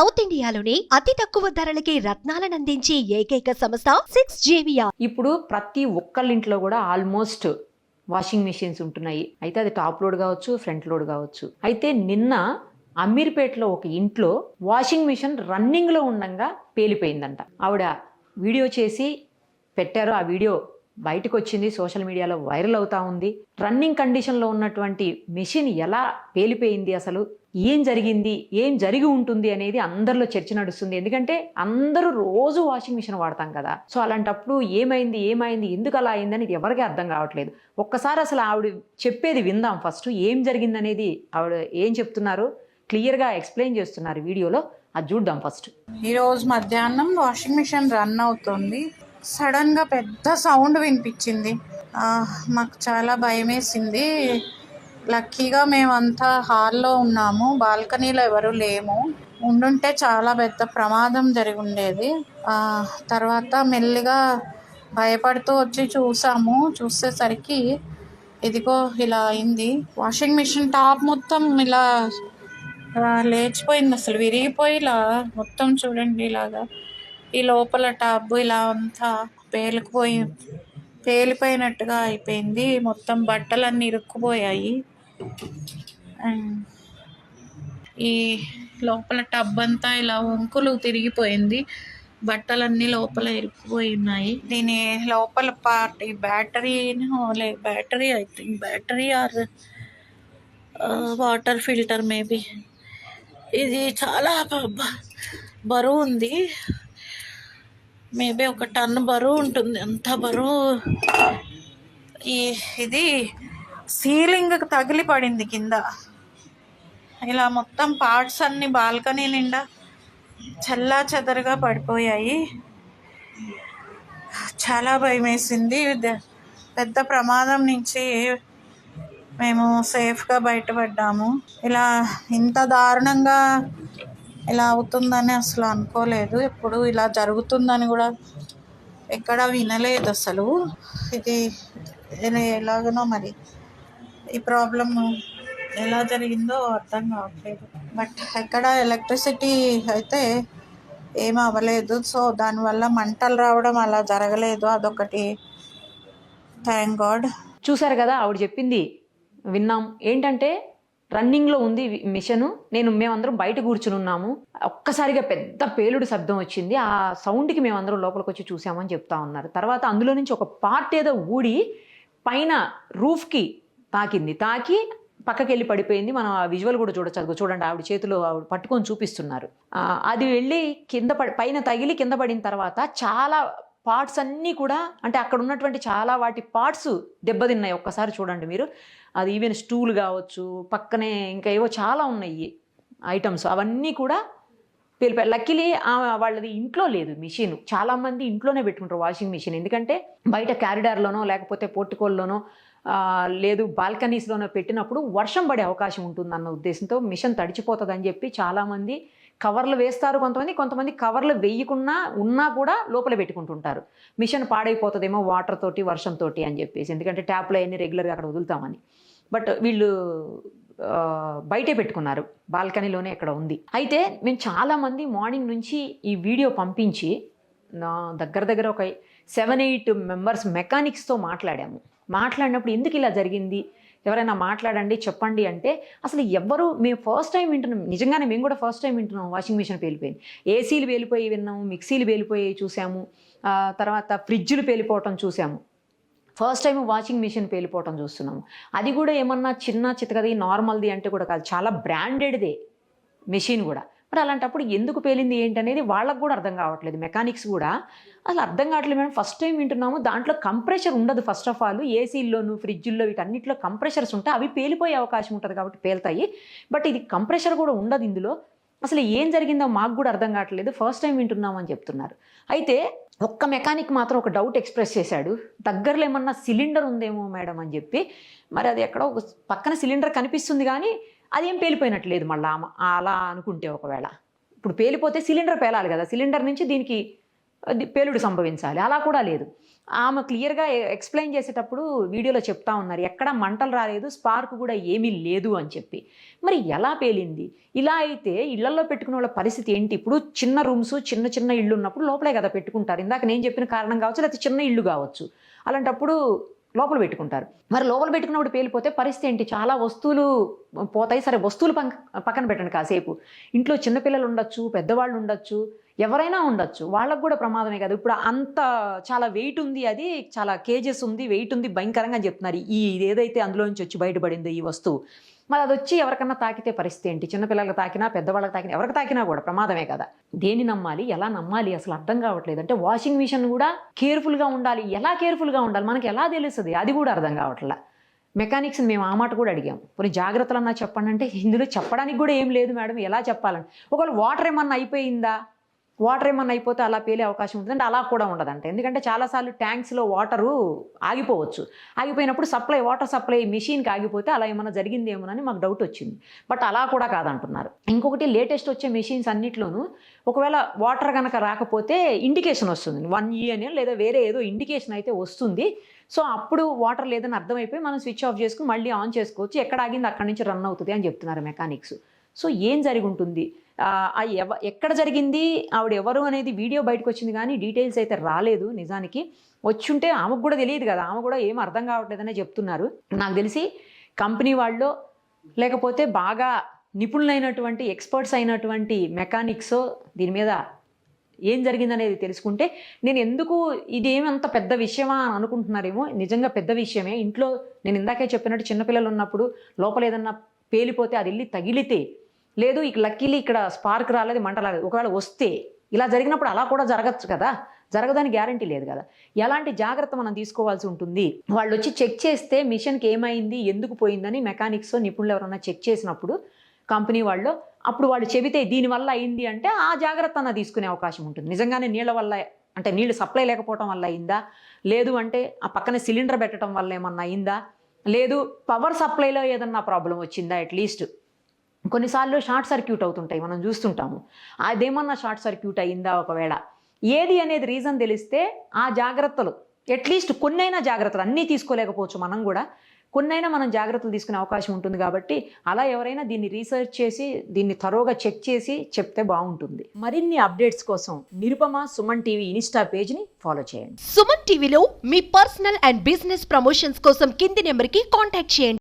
South ఇండియాలోని అతి తక్కువ ధరలకి రత్నాలను అందించి ఏకైక సంస్థ సిక్స్ జేవియా ఇప్పుడు ప్రతి ఒక్కళ్ళింట్లో కూడా ఆల్మోస్ట్ వాషింగ్ మిషన్స్ ఉంటున్నాయి. అయితే అది టాప్ లోడ్ కావచ్చు ఫ్రంట్ లోడ్ కావచ్చు. అయితే నిన్న అమీర్పేటలో ఒక ఇంట్లో వాషింగ్ మిషన్ రన్నింగ్లో ఉండంగా పేలిపోయిందంట. ఆవిడ వీడియో చేసి పెట్టారు. ఆ వీడియో బయటకు వచ్చింది సోషల్ మీడియాలో వైరల్ అవుతా ఉంది. రన్నింగ్ కండిషన్లో ఉన్నటువంటి మెషిన్ ఎలా పేలిపోయింది అసలు? ఏం జరిగింది? ఏం జరిగి ఉంటుంది అనేది అందరిలో చర్చ నడుస్తుంది. ఎందుకంటే అందరూ రోజు వాషింగ్ మిషన్ వాడతాం కదా. సో అలాంటప్పుడు ఏమైంది? ఏమైంది? ఎందుకు అలా అని ఇది ఎవరికీ అర్థం కావట్లేదు. ఒక్కసారి అసలు ఆవిడ చెప్పేది విందాం ఫస్ట్. ఏం జరిగింది అనేది ఆవిడ ఏం చెప్తున్నారు? క్లియర్గా ఎక్స్ప్లెయిన్ చేస్తున్నారు వీడియోలో. అది చూద్దాం ఫస్ట్. ఈరోజు మధ్యాహ్నం వాషింగ్ మిషన్ రన్ అవుతుంది. సడన్గా పెద్ద సౌండ్ వినిపించింది. మాకు చాలా భయం వేసింది లక్కీగా మేమంతా హాల్లో ఉన్నాము. బాల్కనీలో ఎవరు లేము. ఉండుంటే చాలా పెద్ద ప్రమాదం జరిగి ఉండేది తర్వాత మెల్లిగా భయపడుతూ వచ్చి చూసాము. చూసేసరికి ఇదిగో ఇలా అయింది. వాషింగ్ మిషన్ టాప్ మొత్తం ఇలా లేచిపోయింది. అసలు విరిగిపోయి ఇలా మొత్తం చూడండి ఇలాగా. ఈ లోపల టబ్ ఇలా అంతా పేలిపోయి పేలిపోయినట్టుగా అయిపోయింది. మొత్తం బట్టలన్నీ ఇరుక్కుపోయాయి. ఈ లోపల టబ్ అంతా ఇలా వంకులు తిరిగిపోయింది. బట్టలన్నీ లోపల ఇరుక్కుపోయి ఉన్నాయి దీని లోపల పార్ట్ ఈ బ్యాటరీ లే battery I think battery or water filter maybe. ఇది చాలా బరువు ఉంది. మేబీ ఒక టన్ బరువు ఉంటుంది. అంత బరువు? ఈ ఇది సీలింగ్ తగిలి పడింది కింద. ఇలా మొత్తం పార్ట్స్ అన్ని బాల్కనీ నిండా చల్లా చెదరుగా పడిపోయాయి. చాలా భయం వేసింది. పెద్ద ప్రమాదం నుంచి మేము సేఫ్గా బయటపడ్డాము. ఇలా ఇంత దారుణంగా ఇలా అవుతుందని అసలు అనుకోలేదు. ఎప్పుడు ఇలా జరుగుతుందని కూడా ఎక్కడ వినలేదు అసలు. ఇది ఇది ఎలాగనో మరి ఈ ప్రాబ్లమ్ ఎలా జరిగిందో అర్థం కావట్లేదు. బట్ ఎక్కడ ఎలక్ట్రిసిటీ అయితే ఏం అవ్వలేదు. సో దానివల్ల మంటలు రావడం అలా జరగలేదు. అదొకటి. Thank God. చూసారు కదా ఆవిడ చెప్పింది. విన్నాం. ఏంటంటే రన్నింగ్లో ఉంది మిషను. నేను మేమందరం బయట కూర్చుని ఉన్నాము ఒక్కసారిగా పెద్ద పేలుడు శబ్దం వచ్చింది. ఆ సౌండ్కి మేమందరం లోపలికి వచ్చి చూసామని చెప్తా ఉన్నారు. తర్వాత అందులో నుంచి ఒక పార్ట్ ఏదో ఊడి పైన రూఫ్కి తాకింది. తాకి పక్కకి వెళ్ళి పడిపోయింది. మనం ఆ విజువల్ కూడా చూడొచ్చు. చూడండి ఆవిడ చేతిలో ఆవిడ పట్టుకొని చూపిస్తున్నారు. అది వెళ్ళి కింద పడి పైన తగిలి కింద పడిన తర్వాత చాలా పార్ట్స్ అన్నీ కూడా అంటే అక్కడ ఉన్నటువంటి చాలా వాటి పార్ట్స్ దెబ్బతిన్నాయి. ఒక్కసారి చూడండి మీరు. అది ఈవెన్ స్టూల్ కావచ్చు పక్కనే ఇంకా ఏవో చాలా ఉన్నాయి ఐటమ్స్. అవన్నీ కూడా పేలిపోయి లక్కీలీ వాళ్ళది ఇంట్లో లేదు మిషన్. చాలామంది ఇంట్లోనే పెట్టుకుంటారు వాషింగ్ మిషన్. ఎందుకంటే బయట క్యారిడార్లోనో లేకపోతే పోర్టికోల్లోనో లేదు బాల్కనీస్లోనో పెట్టినప్పుడు వర్షం పడే అవకాశం ఉంటుందన్న ఉద్దేశంతో మిషన్ తడిచిపోతుందని చెప్పి చాలామంది కవర్లు వేస్తారు కొంతమంది కొంతమంది కవర్లు వేయకుండా ఉన్నా కూడా లోపల పెట్టుకుంటుంటారు. మిషన్ పాడైపోతుందేమో వాటర్ తోటి వర్షం తోటి అని చెప్పేసి. ఎందుకంటే ట్యాప్లో అన్ని రెగ్యులర్గా అక్కడ వదులుతామని. బట్ వీళ్ళు బయటే పెట్టుకున్నారు. బాల్కనీలోనే ఇక్కడ ఉంది. అయితే మేము చాలామంది మార్నింగ్ నుంచి ఈ వీడియో పంపించి నా దగ్గర దగ్గర ఒక సెవెన్ ఎయిట్ మెంబర్స్ మెకానిక్స్తో మాట్లాడాము. మాట్లాడినప్పుడు ఎందుకు ఇలా జరిగింది? ఎవరైనా మాట్లాడండి చెప్పండి అంటే అసలు ఎవ్వరు మేము ఫస్ట్ టైం వింటున్నాం. నిజంగానే మేము కూడా ఫస్ట్ టైం వింటున్నాం. వాషింగ్ మిషన్ పేలిపోయింది. ఏసీలు పేలిపోయి విన్నాము మిక్సీలు పేలిపోయి చూసాము. తర్వాత ఫ్రిడ్జ్లు పేలిపోవటం చూసాము. ఫస్ట్ టైం వాషింగ్ మిషన్ పేలిపోవటం చూస్తున్నాము. అది కూడా ఏమన్నా చిన్న చితకది నార్మల్ది అంటే కూడా కాదు. చాలా బ్రాండెడ్దే మెషిన్ కూడా. మరి అలాంటప్పుడు ఎందుకు పేలింది ఏంటనేది వాళ్ళకు కూడా అర్థం కావట్లేదు మెకానిక్స్ కూడా. అసలు అర్థం కావట్లేదు మేడం ఫస్ట్ టైం వింటున్నాము. దాంట్లో కంప్రెషర్ ఉండదు ఫస్ట్ ఆఫ్ ఆల్ ఏసీల్లోను ఫ్రిడ్జ్ల్లో వీటన్నిటిలో కంప్రెషర్స్ ఉంటాయి అవి పేలిపోయే అవకాశం ఉంటుంది కాబట్టి పేలుతాయి. బట్ ఇది కంప్రెషర్ కూడా ఉండదు ఇందులో. అసలు ఏం జరిగిందో మాకు కూడా అర్థం కావట్లేదు. ఫస్ట్ టైం వింటున్నామని చెప్తున్నారు. అయితే ఒక్క మెకానిక్ మాత్రం ఒక డౌట్ ఎక్స్ప్రెస్ చేశాడు. దగ్గరలో ఏమన్నా సిలిండర్ ఉందేమో మేడం అని చెప్పి. మరి అది ఎక్కడో ఒక పక్కన సిలిండర్ కనిపిస్తుంది కానీ అదేం పేలిపోయినట్లేదు మళ్ళా అలా అనుకుంటే ఒకవేళ. ఇప్పుడు పేలిపోతే సిలిండర్ పేలాలి కదా. సిలిండర్ నుంచి దీనికి అది పేలుడు సంభవించాలి. అలా కూడా లేదు. ఆమె క్లియర్గా ఎక్స్ప్లెయిన్ చేసేటప్పుడు వీడియోలో చెప్తా ఉన్నారు. ఎక్కడ మంటలు రాలేదు స్పార్క్ కూడా ఏమీ లేదు అని చెప్పి. మరి ఎలా పేలింది? ఇలా అయితే ఇళ్ళలో పెట్టుకునే వాళ్ళ పరిస్థితి ఏంటి? ఇప్పుడు చిన్న రూమ్స్ చిన్న చిన్న ఇళ్ళు ఉన్నప్పుడు లోపలే కదా పెట్టుకుంటారు. ఇందాక నేను చెప్పిన కారణం కావచ్చు లేకపోతే చిన్న ఇల్లు కావచ్చు. అలాంటప్పుడు లోపల పెట్టుకుంటారు. మరి లోపల పెట్టుకున్నప్పుడు పేలిపోతే పరిస్థితి ఏంటి? చాలా వస్తువులు పోతాయి. సరే వస్తువులు పక్కన పెట్టండి కాసేపు. ఇంట్లో చిన్నపిల్లలు ఉండొచ్చు పెద్దవాళ్ళు ఉండొచ్చు ఎవరైనా ఉండొచ్చు. వాళ్ళకు కూడా ప్రమాదమే కదా. ఇప్పుడు అంత చాలా వెయిట్ ఉంది అది చాలా కేజెస్ ఉంది వెయిట్ ఉంది భయంకరంగా చెప్తున్నారు. ఈ ఇది ఏదైతే అందులో నుంచి వచ్చి బయటపడిందో ఈ వస్తువు. మరి అది వచ్చి ఎవరికన్నా తాకితే పరిస్థితి ఏంటి? చిన్నపిల్లలకు తాకినా పెద్దవాళ్ళకి తాకినా ఎవరికి తాకినా కూడా ప్రమాదమే కదా. దేన్ని నమ్మాలి? ఎలా నమ్మాలి? అసలు అర్థం కావట్లేదు. అంటే వాషింగ్ మిషన్ కూడా కేర్ఫుల్గా ఉండాలి. ఎలా కేర్ఫుల్గా ఉండాలి? మనకి ఎలా తెలుస్తుంది? అది కూడా అర్థం కావట్లే. మెకానిక్స్ని మేము ఆ మాట కూడా అడిగాం. కొన్ని జాగ్రత్తలు అన్నా చెప్పండి అంటే ఇందులో చెప్పడానికి కూడా ఏం లేదు మేడం. ఎలా చెప్పాలని? ఒకవేళ వాటర్ ఏమన్నా అయిపోయిందా? వాటర్ ఏమన్నా అయిపోతే అలా పేలే అవకాశం ఉంటుందంటే అలా కూడా ఉండదంట. ఎందుకంటే చాలాసార్లు ట్యాంక్స్లో వాటరు ఆగిపోవచ్చు. ఆగిపోయినప్పుడు సప్లై వాటర్ సప్లై మిషన్కి ఆగిపోతే అలా ఏమైనా జరిగిందేమోనని మాకు డౌట్ వచ్చింది. బట్ అలా కూడా కాదంటున్నారు. ఇంకొకటి లేటెస్ట్ వచ్చే మెషిన్స్ అన్నిట్లోనూ ఒకవేళ వాటర్ కనుక రాకపోతే ఇండికేషన్ వస్తుంది. వన్ ఇయర్ లేదా వేరే ఏదో ఇండికేషన్ అయితే వస్తుంది. సో అప్పుడు వాటర్ లేదని అర్థమైపోయి మనం స్విచ్ ఆఫ్ చేసుకుని మళ్ళీ ఆన్ చేసుకోవచ్చు. ఎక్కడ ఆగింది అక్కడి నుంచి రన్ అవుతుంది అని చెప్తున్నారు మెకానిక్స్. సో ఏం జరిగి ఉంటుంది ఎవ ఎక్కడ జరిగింది? ఆవిడ ఎవరు అనేది వీడియో బయటకు వచ్చింది కానీ డీటెయిల్స్ అయితే రాలేదు నిజానికి. వచ్చుంటే ఆమెకు కూడా తెలియదు కదా. ఆమె కూడా ఏం అర్థం కావట్లేదనే చెప్తున్నారు. నాకు తెలిసి కంపెనీ వాళ్ళు లేకపోతే బాగా నిపుణులైనటువంటి ఎక్స్పర్ట్స్ అయినటువంటి మెకానిక్స్ దీని మీద ఏం జరిగిందనేది తెలుసుకుంటే నేను ఎందుకు ఇదేమంత అంత పెద్ద విషయమా అని అనుకుంటున్నారేమో నిజంగా పెద్ద విషయమే. ఇంట్లో నేను ఇందాకే చెప్పినట్టు చిన్నపిల్లలు ఉన్నప్పుడు లోపల ఏదన్నా పేలిపోతే అది వెళ్ళి తగిలితే లేదు ఇక లక్కీలీ ఇక్కడ స్పార్క్ రాలేదు మంట రాలేదు. ఒకవేళ వస్తే ఇలా జరిగినప్పుడు అలా కూడా జరగచ్చు కదా? జరగదని గ్యారంటీ లేదు కదా? ఎలాంటి జాగ్రత్త మనం తీసుకోవాల్సి ఉంటుంది? వాళ్ళు వచ్చి చెక్ చేస్తే మిషన్కి ఏమైంది ఎందుకు పోయిందని మెకానిక్స్ నిపుణులు ఎవరైనా చెక్ చేసినప్పుడు కంపెనీ వాళ్ళు అప్పుడు వాళ్ళు చెబితే దీనివల్ల అయింది అంటే ఆ జాగ్రత్త అన్న తీసుకునే అవకాశం ఉంటుంది. నిజంగానే నీళ్ళ వల్ల అంటే నీళ్ళు సప్లై లేకపోవడం వల్ల అయిందా? లేదు అంటే ఆ పక్కన సిలిండర్ పెట్టడం వల్ల ఏమన్నా అయిందా? లేదు పవర్ సప్లైలో ఏదన్నా ప్రాబ్లం వచ్చిందా అట్లీస్ట్ కొన్నిసార్లు షార్ట్ సర్క్యూట్ అవుతుంటాయి మనం చూస్తుంటాము. అదేమన్నా షార్ట్ సర్క్యూట్ అయిందా ఒకవేళ? ఏది అనేది రీజన్ తెలిస్తే ఆ జాగ్రత్తలు అట్లీస్ట్ కొన్నైనా జాగ్రత్తలు అన్నీ తీసుకోలేకపోవచ్చు మనం కూడా. కొన్నైనా మనం జాగ్రత్తలు తీసుకునే అవకాశం ఉంటుంది కాబట్టి అలా ఎవరైనా దీన్ని రీసెర్చ్ చేసి దీన్ని తరోగా చెక్ చేసి చెప్తే బాగుంటుంది. మరిన్ని అప్డేట్స్ కోసం నిరుపమ సుమన్ టీవీ ఇన్స్టా పేజ్ని ఫాలో చేయండి. సుమన్ టీవీలో మీ పర్సనల్ అండ్ బిజినెస్ ప్రమోషన్స్ కోసం కింది నెంబర్కి కాంటాక్ట్ చేయండి.